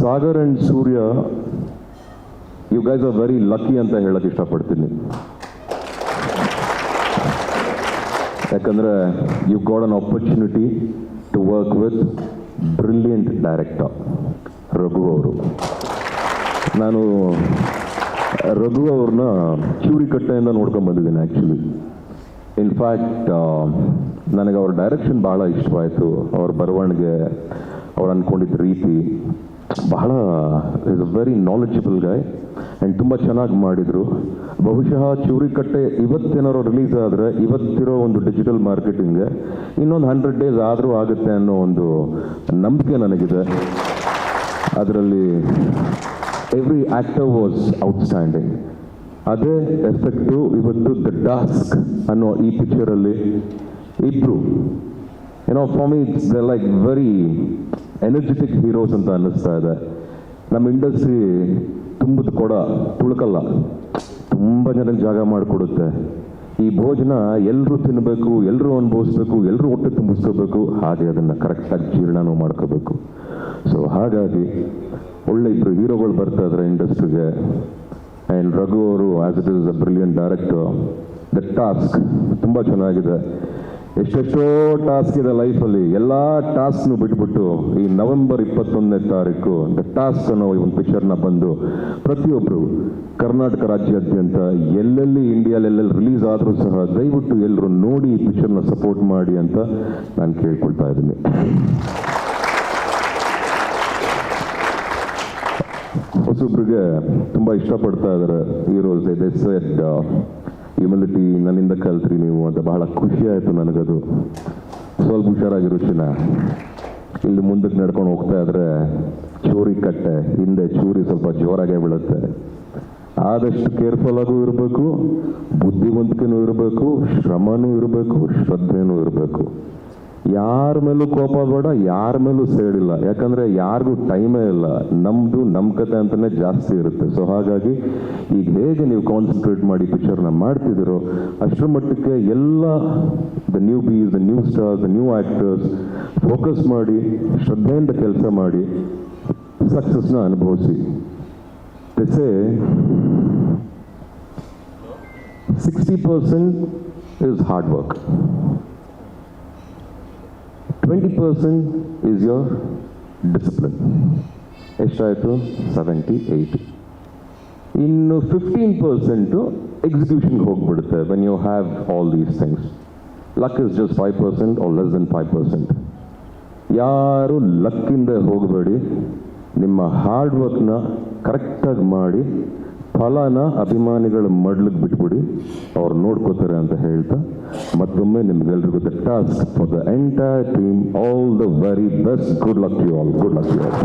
Sagar and Surya you guys are very lucky ಅಂತ ಹೇಳಕ್ ಇಷ್ಟಪಡ್ತೀನಿ. ಯಾಕಂದ್ರೆ you got an opportunity to work with brilliant director Raghu ಅವರು. ನಾನು ರಘು ಅವ್ರನ್ನ ಚೂರಿಕಟ್ಟೆಯಿಂದ ನೋಡ್ಕೊಂಡ್ ಬಂದಿದ್ದೀನಿ ಆ್ಯಕ್ಚುಲಿ ಇನ್ಫ್ಯಾಕ್ಟ್ ನನಗೆ ಅವ್ರ ಡೈರೆಕ್ಷನ್ ಬಹಳ ಇಷ್ಟವಾಯಿತು. ಅವ್ರ ಬರವಣಿಗೆ, ಅವ್ರು ಅಂದ್ಕೊಂಡಿದ್ದ ರೀತಿ. ಬಹಳ is a very knowledgeable guy and ತುಂಬ ಚೆನ್ನಾಗಿ ಮಾಡಿದರು. ಬಹುಶಃ ಚೂರಿಕಟ್ಟೆ ಇವತ್ತೇನಾರು ರಿಲೀಸ್ ಆದರೆ ಇವತ್ತಿರೋ ಒಂದು ಡಿಜಿಟಲ್ ಮಾರ್ಕೆಟಿಂಗ್ ಇನ್ನೊಂದು ಹಂಡ್ರೆಡ್ ಡೇಸ್ ಆದರೂ ಆಗುತ್ತೆ ಅನ್ನೋ ಒಂದು ನಂಬಿಕೆ ನನಗಿದೆ. ಅದರಲ್ಲಿ ಎವ್ರಿ ಆ್ಯಕ್ಟರ್ ವಾಸ್ ಔಟ್ಸ್ಟ್ಯಾಂಡಿಂಗ್ ಅದೇ ಎಫೆಕ್ಟು ಇವತ್ತು ದ ಡಾಸ್ಕ್ ಅನ್ನೋ ಈ ಪಿಕ್ಚರಲ್ಲಿ ಇಬ್ರು ಏನೋ for me it's like very energetic heroes ಅಂತ ಅನ್ನಿಸ್ತಾ ಇದೆ. ನಮ್ಮ ಇಂಡಸ್ಟ್ರಿ ತುಂಬದ ಕೊಡ ತುಳುಕಲ್ಲ. ತುಂಬ ಜನಕ್ಕೆ ಜಾಗ ಮಾಡಿಕೊಡುತ್ತೆ. ಈ ಭೋಜನ ಎಲ್ಲರೂ ತಿನ್ನಬೇಕು ಎಲ್ಲರೂ ಅನುಭವಿಸ್ಬೇಕು ಎಲ್ಲರೂ ಹೊಟ್ಟೆ ತುಂಬಿಸ್ಕೋಬೇಕು, ಹಾಗೆ ಅದನ್ನು ಕರೆಕ್ಟಾಗಿ ಜೀರ್ಣನೂ ಮಾಡ್ಕೋಬೇಕು. ಸೊ ಹಾಗಾಗಿ ಒಳ್ಳೆ ಇಬ್ಬರು ಹೀರೋಗಳು ಬರ್ತಾ ಇದ್ದಾರೆ ಇಂಡಸ್ಟ್ರಿಗೆ. ಆ್ಯಂಡ್ ರಘು ಅವರು as it is a brilliant director the task ತುಂಬ ಚೆನ್ನಾಗಿದೆ. ಎಷ್ಟೆಷ್ಟೋ ಟಾಸ್ಕ್ ಇದೆ ಲೈಫಲ್ಲಿ ಎಲ್ಲ ಟಾಸ್ಕ್ನು ಬಿಟ್ಬಿಟ್ಟು ಈ ನವೆಂಬರ್ ಇಪ್ಪತ್ತೊಂದನೇ ತಾರೀಕು ದ ಟಾಸ್ಕ್ ಅನ್ನೋ ಒಂದು ಪಿಕ್ಚರ್ನ ಬಂದು ಪ್ರತಿಯೊಬ್ಬರು ಕರ್ನಾಟಕ ರಾಜ್ಯಾದ್ಯಂತ ಎಲ್ಲೆಲ್ಲಿ ಇಂಡಿಯಾಲೆಲ್ಲೆಲ್ಲಿ ರಿಲೀಸ್ ಆದರೂ ಸಹ ದಯವಿಟ್ಟು ಎಲ್ಲರೂ ನೋಡಿ ಈ ಪಿಕ್ಚರ್ನ ಸಪೋರ್ಟ್ ಮಾಡಿ ಅಂತ ನಾನು ಕೇಳ್ಕೊಳ್ತಾ ಇದ್ದೀನಿ. ಹೊಸೊಬ್ರಿಗೆ ತುಂಬ ಇಷ್ಟಪಡ್ತಾ ಇದ್ದಾರೆ ಹೀರೋಸ್ ಇದೆ ಸೆಡ್ ಹ್ಯುಮಿಲಿಟಿ ನನ್ನಿಂದ ಕಲ್ತ್ರಿ ನೀವು ಅಂತ ಬಹಳ ಖುಷಿ ಆಯಿತು ನನಗದು. ಸ್ವಲ್ಪ ಹುಷಾರಾಗಿರು ಚಿನ್ನ ಇಲ್ಲಿ ಮುಂದಕ್ಕೆ ನಡ್ಕೊಂಡು ಹೋಗ್ತಾ ಇದ್ರೆ ಚೂರಿ ಕಟ್ಟೆ, ಹಿಂದೆ ಚೂರಿ ಸ್ವಲ್ಪ ಜೋರಾಗೇ ಬೀಳುತ್ತೆ. ಆದಷ್ಟು ಕೇರ್ಫುಲ್ ಆಗೂ ಇರಬೇಕು, ಬುದ್ಧಿವಂತಿಕೆನೂ ಇರಬೇಕು, ಶ್ರಮನೂ ಇರಬೇಕು, ಶ್ರದ್ಧೆನೂ ಇರಬೇಕು. ಯಾರ ಮೇಲೂ ಕೋಪ ಬೇಡ, ಯಾರ ಮೇಲೂ ಸೇಡಿಲ್ಲ. ಯಾಕಂದ್ರೆ ಯಾರಿಗೂ ಟೈಮೇ ಇಲ್ಲ. ನಮ್ದು ನಮ್ಮ ಕತೆ ಅಂತಲೇ ಜಾಸ್ತಿ ಇರುತ್ತೆ. ಸೊ ಹಾಗಾಗಿ ಈಗ ಹೇಗೆ ನೀವು ಕಾನ್ಸಂಟ್ರೇಟ್ ಮಾಡಿ ಪಿಕ್ಚರ್ನ ಮಾಡ್ತಿದ್ದೀರೋ, ಅಷ್ಟರ ಮಟ್ಟಕ್ಕೆ ಎಲ್ಲ the newbies the new star the new actors focus ಮಾಡಿ, ಶ್ರದ್ಧೆಯಿಂದ ಕೆಲಸ ಮಾಡಿ ಸಕ್ಸಸ್ನ ಅನುಭವಿಸಿ. Say sixty percent is hard work twenty percent is your discipline ಎಷ್ಟಾಯಿತು ಸೆವೆಂಟಿ ಏಯ್ಟ್ ಇನ್ನು ಫಿಫ್ಟೀನ್ ಪರ್ಸೆಂಟು ಎಕ್ಸಿಕ್ಯೂಷನ್ಗೆ ಹೋಗ್ಬಿಡುತ್ತೆ when you have all these things luck is just five percent or less then five percent ಯಾರು ಲಕ್ಕಿಂದ ಹೋಗಬೇಡಿ, ನಿಮ್ಮ hard ವರ್ಕ್ನ ಕರೆಕ್ಟಾಗಿ ಮಾಡಿ ಫಲನ ಅಭಿಮಾನಿಗಳ ಮಡ್ಲಿಗೆ ಬಿಟ್ಬಿಡಿ, ಅವ್ರು ನೋಡ್ಕೋತಾರೆ ಅಂತ ಹೇಳ್ತಾ, ಮತ್ತೊಮ್ಮೆ ನಿಮ್ಗೆಲ್ರಿಗೂ the task for the entire team all the very best good luck you all good luck you all